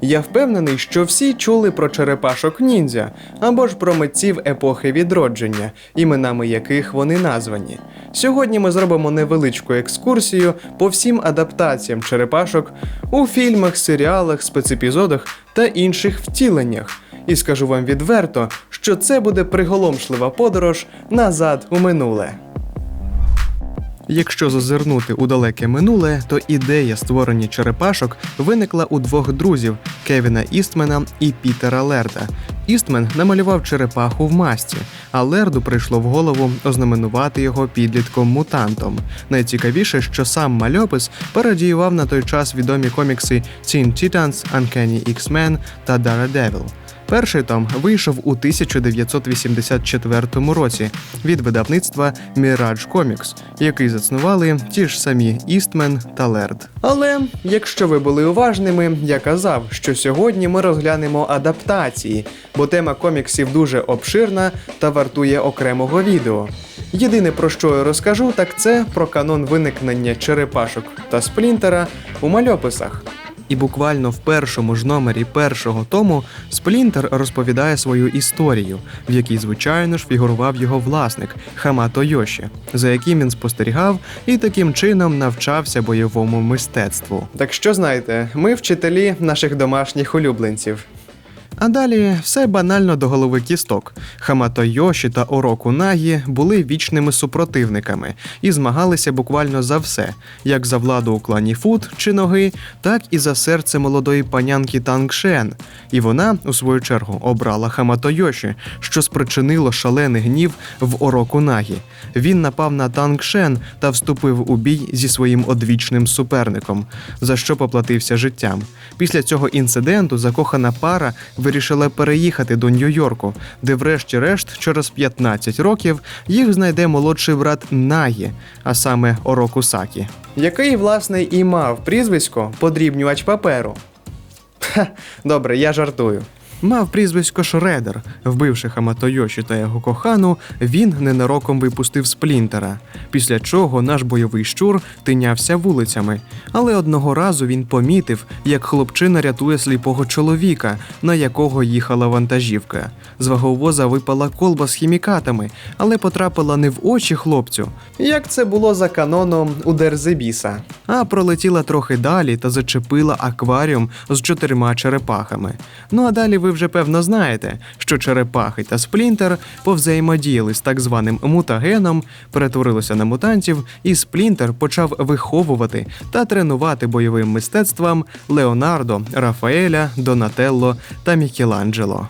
Я впевнений, що всі чули про черепашок ніндзя або ж про митців епохи відродження, іменами яких вони названі. Сьогодні ми зробимо невеличку екскурсію по всім адаптаціям черепашок у фільмах, серіалах, спецепізодах та інших втіленнях. І скажу вам відверто, що це буде приголомшлива подорож назад у минуле. Якщо зазирнути у далеке минуле, то ідея створення черепашок виникла у двох друзів Кевіна Істмена і Пітера Лерда. Істмен намалював черепаху в масці, а Лерду прийшло в голову ознаменувати його підлітком-мутантом. Найцікавіше, що сам мальопис пародіював на той час відомі комікси Teen Titans, Uncanny X-Men та Daredevil. Перший том вийшов у 1984 році від видавництва Mirage Comics, який заснували ті ж самі Істмен та Лерд. Але якщо ви були уважними, я казав, що сьогодні ми розглянемо адаптації, бо тема коміксів дуже обширна та вартує окремого відео. Єдине про що я розкажу, так це про канон виникнення черепашок та сплінтера у мальописах. І буквально в першому ж номері першого тому Сплінтер розповідає свою історію, в якій, звичайно ж, фігурував його власник Хамато Йоші, за яким він спостерігав і таким чином навчався бойовому мистецтву. Так що знаєте, ми вчителі наших домашніх улюбленців. А далі все банально до голови кісток. Хамато Йоші та Ороку Нагі були вічними супротивниками і змагалися буквально за все, як за владу у клані Фут чи ноги, так і за серце молодої панянки Тангшен. І вона, у свою чергу, обрала Хамато Йоші, що спричинило шалений гнів в Ороку Нагі. Він напав на Тангшен та вступив у бій зі своїм одвічним суперником, за що поплатився життям. Після цього інциденту закохана пара вирішила переїхати до Нью-Йорку, де, врешті-решт, через 15 років їх знайде молодший брат Нагі, а саме Ороку Сакі. Який, власне, і мав прізвисько подрібнювач паперу. Ха, добре, я жартую. Мав прізвисько Шредер. Вбивши Хамато Йоші та його кохану, він ненароком випустив сплінтера, після чого наш бойовий щур тинявся вулицями. Але одного разу він помітив, як хлопчина рятує сліпого чоловіка, на якого їхала вантажівка. З ваговоза випала колба з хімікатами, але потрапила не в очі хлопцю, як це було за каноном у Дерзебіса, а пролетіла трохи далі та зачепила акваріум з чотирма черепахами. Ну а далі ви вже певно знаєте, що черепахи та сплінтер повзаємодіяли з так званим мутагеном, перетворилися на мутантів, і сплінтер почав виховувати та тренувати бойовим мистецтвам Леонардо, Рафаеля, Донателло та Мікеланджело.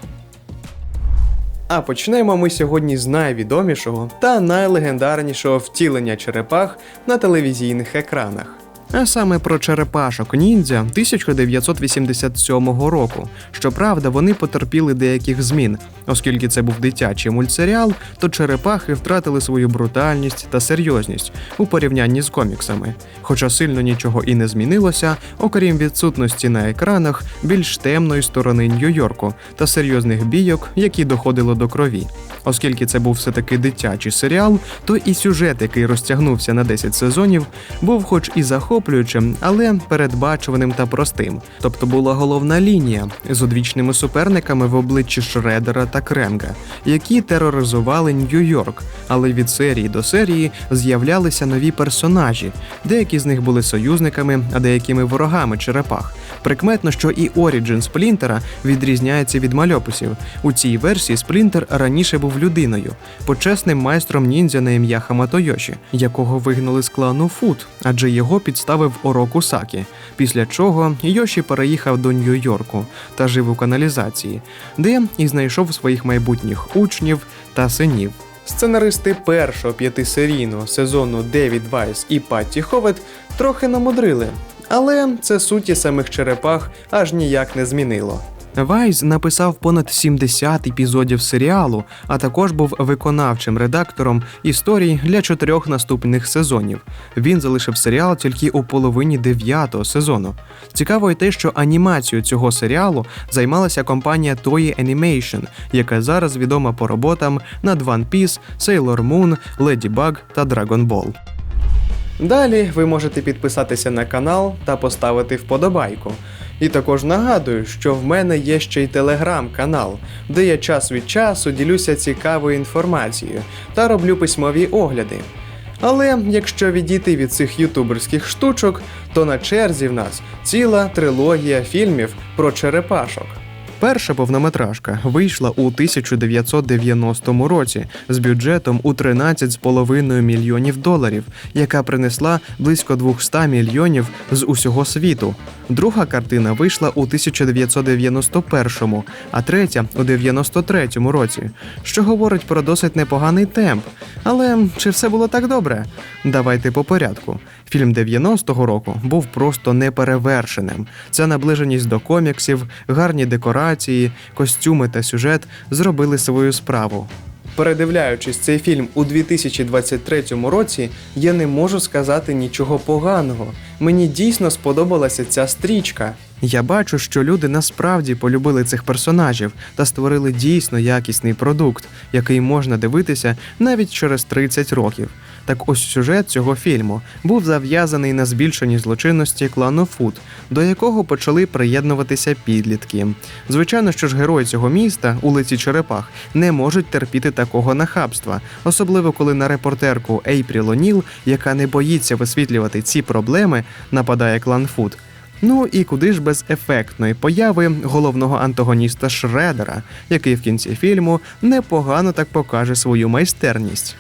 А почнемо ми сьогодні з найвідомішого та найлегендарнішого втілення черепах на телевізійних екранах. А саме про черепашок ніндзя 1987 року. Щоправда, вони потерпіли деяких змін, оскільки це був дитячий мультсеріал, то черепахи втратили свою брутальність та серйозність у порівнянні з коміксами. Хоча сильно нічого і не змінилося, окрім відсутності на екранах більш темної сторони Нью-Йорку та серйозних бійок, які доходило до крові. Оскільки це був все таки дитячий серіал, то і сюжет, який розтягнувся на 10 сезонів, був хоч і захоплюючим, але передбачуваним та простим. Тобто була головна лінія з одвічними суперниками в обличчі Шредера та Кренга, які тероризували Нью-Йорк. Але від серії до серії з'являлися нові персонажі. Деякі з них були союзниками, а деякими ворогами черепах. Прикметно, що і Оріджин Сплінтера відрізняється від мальописів. У цій версії Сплінтер раніше був людиною, почесним майстром ніндзя на ім'я Хамато Йоші, якого вигнали з клану Фут, адже його підставив Ороку Сакі. Після чого Йоші переїхав до Нью-Йорку та жив у каналізації, де і знайшов своїх майбутніх учнів та синів. Сценаристи першого п'ятисерійного сезону Девід Вайс і Патті Ховет трохи намудрили, але це суті самих черепах аж ніяк не змінило. Вайс написав понад 70 епізодів серіалу, а також був виконавчим редактором історій для чотирьох наступних сезонів. Він залишив серіал тільки у половині дев'ятого сезону. Цікаво й те, що анімацією цього серіалу займалася компанія Toei Animation, яка зараз відома по роботам над One Piece, Sailor Moon, Lady Bug та Dragon Ball. Далі ви можете підписатися на канал та поставити вподобайку. І також нагадую, що в мене є ще й телеграм-канал, де я час від часу ділюся цікавою інформацією та роблю письмові огляди. Але якщо відійти від цих ютуберських штучок, то на черзі в нас ціла трилогія фільмів про черепашок. Перша повнометражка вийшла у 1990 році з бюджетом у 13,5 мільйонів доларів, яка принесла близько 200 мільйонів з усього світу. Друга картина вийшла у 1991, а третя у 93 році, що говорить про досить непоганий темп. Але чи все було так добре? Давайте по порядку. Фільм 90-го року був просто неперевершеним. Ця наближеність до коміксів, гарні декорації, костюми та сюжет зробили свою справу. Передивляючись цей фільм у 2023 році, я не можу сказати нічого поганого. Мені дійсно сподобалася ця стрічка. Я бачу, що люди насправді полюбили цих персонажів та створили дійсно якісний продукт, який можна дивитися навіть через 30 років. Так ось сюжет цього фільму був зав'язаний на збільшенні злочинності клану Фуд, до якого почали приєднуватися підлітки. Звичайно, що ж герої цього міста, улиці Черепах, не можуть терпіти такого нахабства, особливо коли на репортерку Ейпріл О'Ніл, яка не боїться висвітлювати ці проблеми, нападає клан Фуд. Ну і куди ж без ефектної появи головного антагоніста Шредера, який в кінці фільму непогано так покаже свою майстерність.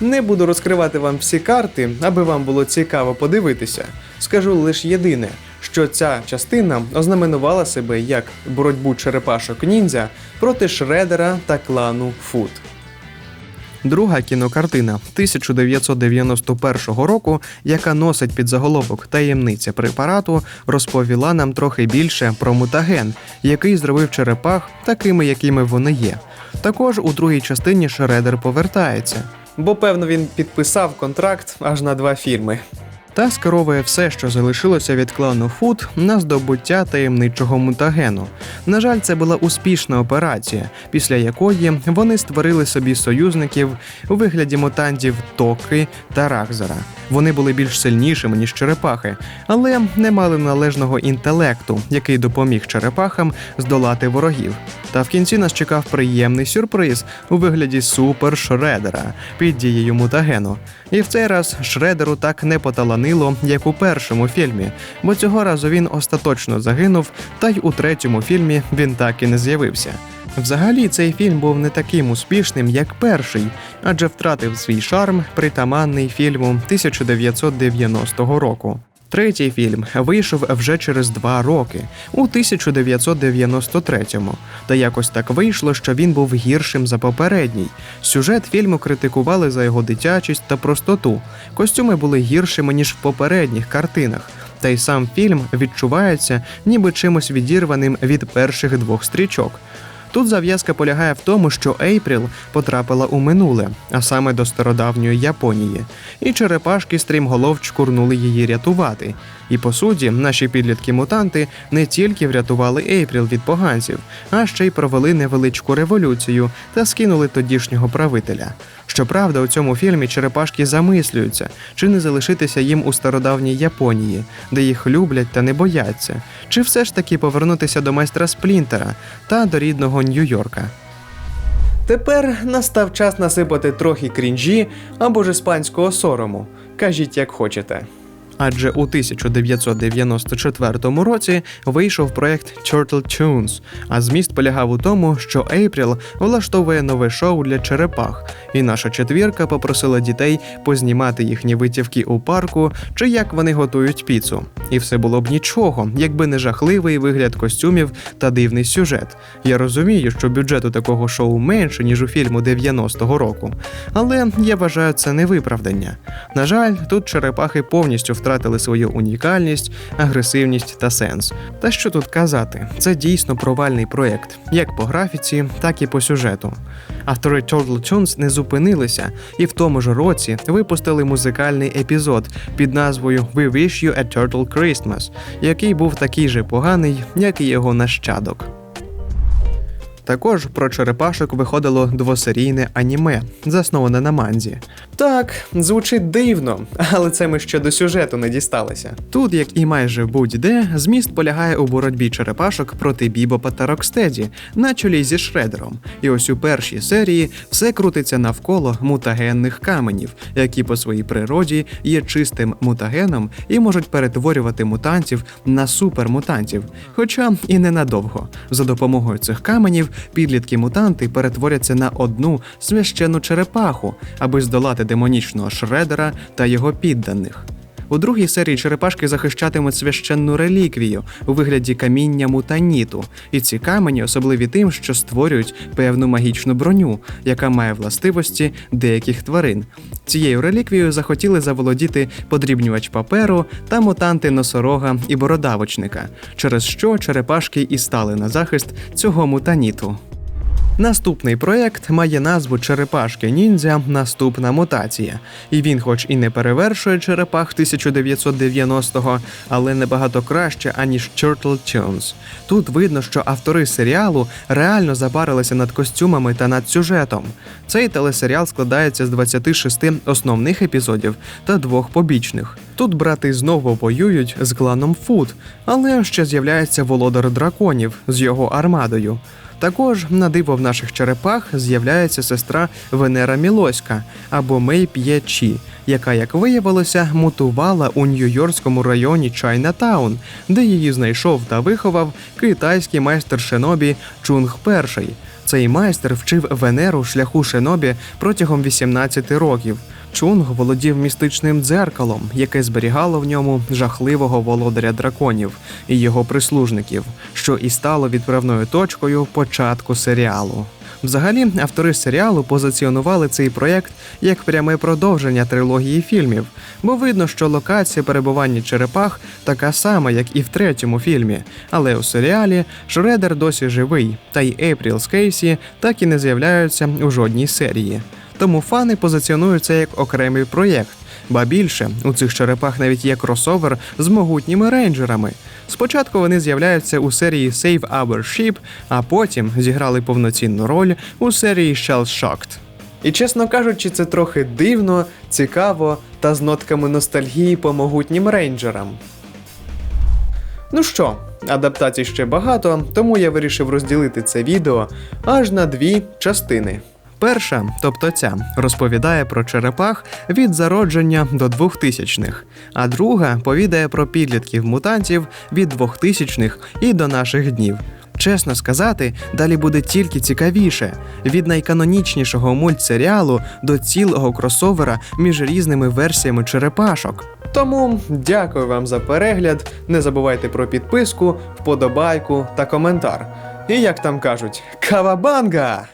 Не буду розкривати вам всі карти, аби вам було цікаво подивитися. Скажу лише єдине, що ця частина ознаменувала себе як боротьбу черепашок ніндзя проти Шредера та клану Фут. Друга кінокартина 1991 року, яка носить під заголовок таємниця препарату, розповіла нам трохи більше про мутаген, який зробив черепах такими, якими вони є. Також у другій частині Шредер повертається, бо певно він підписав контракт аж на два фільми. Та скеровує все, що залишилося від клану Фуд на здобуття таємничого мутагену. На жаль, це була успішна операція, після якої вони створили собі союзників у вигляді мутантів Токи та Рахзера. Вони були більш сильнішими ніж черепахи, але не мали належного інтелекту, який допоміг черепахам здолати ворогів. Та в кінці нас чекав приємний сюрприз у вигляді супер Шредера під дією мутагену. І в цей раз Шредеру так не поталанило, як у першому фільмі, бо цього разу він остаточно загинув, та й у третьому фільмі він так і не з'явився. Взагалі, цей фільм був не таким успішним, як перший, адже втратив свій шарм притаманний фільму 1990 року. Третій фільм вийшов вже через два роки, у 1993-му. Та якось так вийшло, що він був гіршим за попередній. Сюжет фільму критикували за його дитячість та простоту. Костюми були гіршими ніж в попередніх картинах. Та й сам фільм відчувається ніби чимось відірваним від перших двох стрічок. Тут зав'язка полягає в тому, що Ейпріл потрапила у минуле, а саме до стародавньої Японії, і черепашки стрімголов чкурнули її рятувати. І по суті, наші підлітки-мутанти не тільки врятували Ейпріл від поганців, а ще й провели невеличку революцію та скинули тодішнього правителя. Щоправда, у цьому фільмі черепашки замислюються, чи не залишитися їм у стародавній Японії, де їх люблять та не бояться, чи все ж таки повернутися до майстра Сплінтера та до рідного Нью-Йорка. Тепер настав час насипати трохи крінжі або ж іспанського сорому. Кажіть, як хочете. Адже у 1994 році вийшов проект Turtle Tunes, а зміст полягав у тому, що Ейпріл влаштовує нове шоу для черепах, і наша четвірка попросила дітей познімати їхні витівки у парку чи як вони готують піцу. І все було б нічого, якби не жахливий вигляд костюмів та дивний сюжет. Я розумію, що бюджету такого шоу менше, ніж у фільму 90-го року, але я вважаю це не виправдання. На жаль, тут черепахи повністю втратили свою унікальність, агресивність та сенс. Та що тут казати, це дійсно провальний проєкт, як по графіці, так і по сюжету. Автори Turtle Tunes не зупинилися і в тому ж році випустили музикальний епізод під назвою We Wish You a Turtle Christmas, який був такий же поганий, як і його нащадок. Також про черепашок виходило двосерійне аніме, засноване на манзі. Так, звучить дивно, але це ми ще до сюжету не дісталися. Тут, як і майже будь-де, зміст полягає у боротьбі черепашок проти Бібопа та Рокстеді на чолі зі Шредером. І ось у першій серії все крутиться навколо мутагенних каменів, які по своїй природі є чистим мутагеном і можуть перетворювати мутантів на супермутантів, хоча і ненадовго. За допомогою цих каменів підлітки мутанти перетворяться на одну священну черепаху, аби здолати демонічного шредера та його підданих. У другій серії черепашки захищатимуть священну реліквію у вигляді каміння мутаніту, і ці камені особливі тим, що створюють певну магічну броню, яка має властивості деяких тварин. Цією реліквією захотіли заволодіти подрібнювач паперу та мутанти носорога і бородавочника, через що черепашки і стали на захист цього мутаніту. Наступний проект має назву Черепашки ніндзя. Наступна мутація. І він, хоч і не перевершує черепах 1990-го, але набагато краще, аніж Turtle Tunes. Тут видно, що автори серіалу реально забарилися над костюмами та над сюжетом. Цей телесеріал складається з 26 основних епізодів та двох побічних. Тут брати знову воюють з кланом Фуд, але ще з'являється володар драконів з його армадою. Також на диво в наших черепах з'являється сестра Венера Мілоська або Мей П'ячі, яка, як виявилося, мутувала у Нью-Йоркському районі Чайнатаун, де її знайшов та виховав китайський майстер шинобі Чунг І. Цей майстер вчив Венеру шляху шинобі протягом 18 років. Чунг володів містичним дзеркалом, яке зберігало в ньому жахливого володаря драконів і його прислужників, що і стало відправною точкою початку серіалу. Взагалі, автори серіалу позиціонували цей проєкт як пряме продовження трилогії фільмів, бо видно, що локація перебування черепах така сама, як і в третьому фільмі. Але у серіалі Шредер досі живий, та й Ейпріл з Кейсі так і не з'являються у жодній серії. Тому фани позиціонують це як окремий проєкт. Ба більше у цих черепах навіть є кросовер з могутніми рейнджерами. Спочатку вони з'являються у серії Save Our Ship, а потім зіграли повноцінну роль у серії Shell Shocked. І чесно кажучи, це трохи дивно, цікаво та з нотками ностальгії по могутнім рейнджерам. Ну що, адаптацій ще багато, тому я вирішив розділити це відео аж на дві частини. Перша, тобто ця, розповідає про черепах від зародження до 2000-х, а друга повідає про підлітків мутантів від 2000-х і до наших днів. Чесно сказати, далі буде тільки цікавіше від найканонічнішого мультсеріалу до цілого кросовера між різними версіями черепашок. Тому дякую вам за перегляд. Не забувайте про підписку, вподобайку та коментар. І як там кажуть, кавабанга!